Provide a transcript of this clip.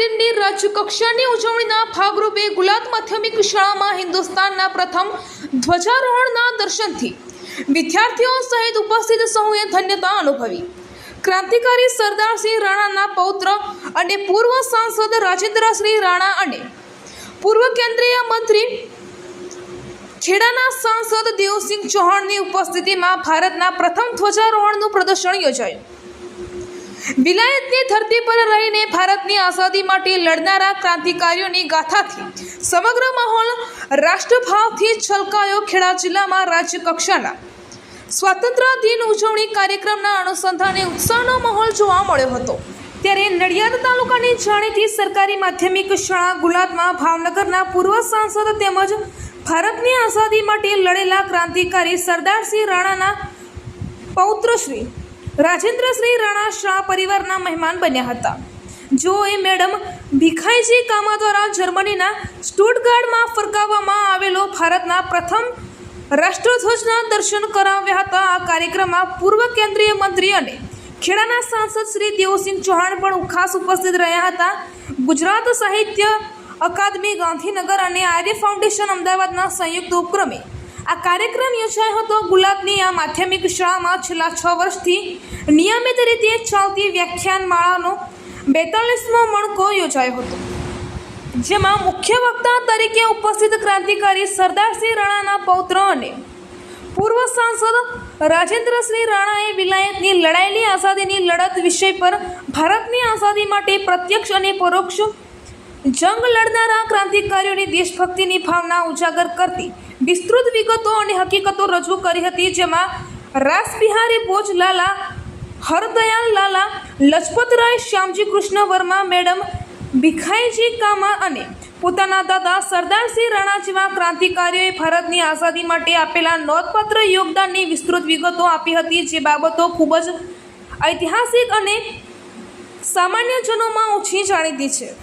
કક્ષાની ઉજવણીના ભાગરૂપે ગુલાત માધ્યમિક શાળામાં હિન્દુસ્તાનના પ્રથમ ધ્વજારોહણના દર્શનથી વિદ્યાર્થીઓ સહિત ઉપસ્થિત સૌએ ધન્યતા અનુભવી. ક્રાંતિકારી સરદારસિંહ રાણાના પૌત્ર અને પૂર્વ સાંસદ રાજેન્દ્રસિંહ રાણા અને પૂર્વ કેન્દ્રીય મંત્રી ખેડાના સાંસદ દેવસિંહ ચૌહાણની ઉપસ્થિતિમાં ભારતના પ્રથમ ધ્વજારોહણનું પ્રદર્શન યોજાયું. વિલાયતની ધરતી પર રહીને ભારતની આઝાદી માટે લડનારા ક્રાંતિકારીઓની ગાથાથી સમગ્ર માહોલ રાષ્ટ્રભાવથી છલકાયો ખેડા જિલ્લામાં રાજ્ય કક્ષાના સ્વાતંત્ર્ય દિન ઉજવણી કાર્યક્રમના અનુસંધાને ઉત્સાહનો માહોલ જોવા મળ્યો હતો. ત્યારે નડિયાદ તાલુકાની જાણીતી સરકારી માધ્યમિક શાળા ગુલાબમાં ભાવનગરના પૂર્વ સાંસદ તેમજ ભારતની આઝાદી માટે લડેલા ક્રાંતિકારી સરદારસિંહ રાણાના પૌત્ર શ્રી રાજેન્દ્રશ્રી રાણા શાહ પરિવારના મહેમાન બન્યા હતા. જો એ મેડમ ભીખાઈજી કામા દ્વારા જર્મનીના સ્ટુટગાર્ડમાં ફરકાવવામાં આવેલો ભારતના પ્રથમ રાષ્ટ્રધ્વજના દર્શન કરાવ્યા હતા, આ કાર્યક્રમમાં પૂર્વ કેન્દ્રીય મંત્રી અને ખેડાના સાંસદ શ્રી દેવસિંહ ચૌહાણ પણ ખાસ ઉપસ્થિત રહ્યા હતા. ગુજરાત સાહિત્ય અકાદમી ગાંધીનગર અને આર્ય ફાઉન્ડેશન અમદાવાદના સંયુક્ત ઉપક્રમે આ કાર્યક્રમ યોજાયો હતો ગુલાબની આ માધ્યમિક શાળામાં છેલ્લા છ વર્ષથી નિયમિત રીતે ચાલતી વ્યાખ્યાન માળાનો બેતાલીસમો મણકો યોજાયો હતો. જેમાં મુખ્ય વક્તા તરીકે ઉપસ્થિત ક્રાંતિકારી સરદારસિંહ રાણાના પૌત્ર અને પૂર્વ સાંસદ રાજેન્દ્રસિંહ રાણાએ વિલાયતની લડાયેલી આઝાદીની લડત વિષય પર ભારતની આઝાદી માટે પ્રત્યક્ષ અને પરોક્ષ જંગ લડનારા ક્રાંતિકારીઓની દેશભક્તિની ભાવના ઉજાગર કરતી વિસ્તૃત વિગતો અને હકીકતો રજૂ કરી હતી, જેમાં રાસબિહારી બોજ લાલા હરદયાલ લાલા, લજપતરાય શ્યામજી કૃષ્ણ વર્મા મેડમ, ભીખાઈજી કામા અને પોતાના દાદા સરદારસિંહ રાણા જેવા ક્રાંતિકારીઓએ ભારતની આઝાદી માટે આપેલા નોંધપાત્ર યોગદાનની વિસ્તૃત વિગતો આપી હતી, જે બાબતો ખૂબ જ ઐતિહાસિક અને સામાન્યજનોમાં ઓછી જાણીતી છે.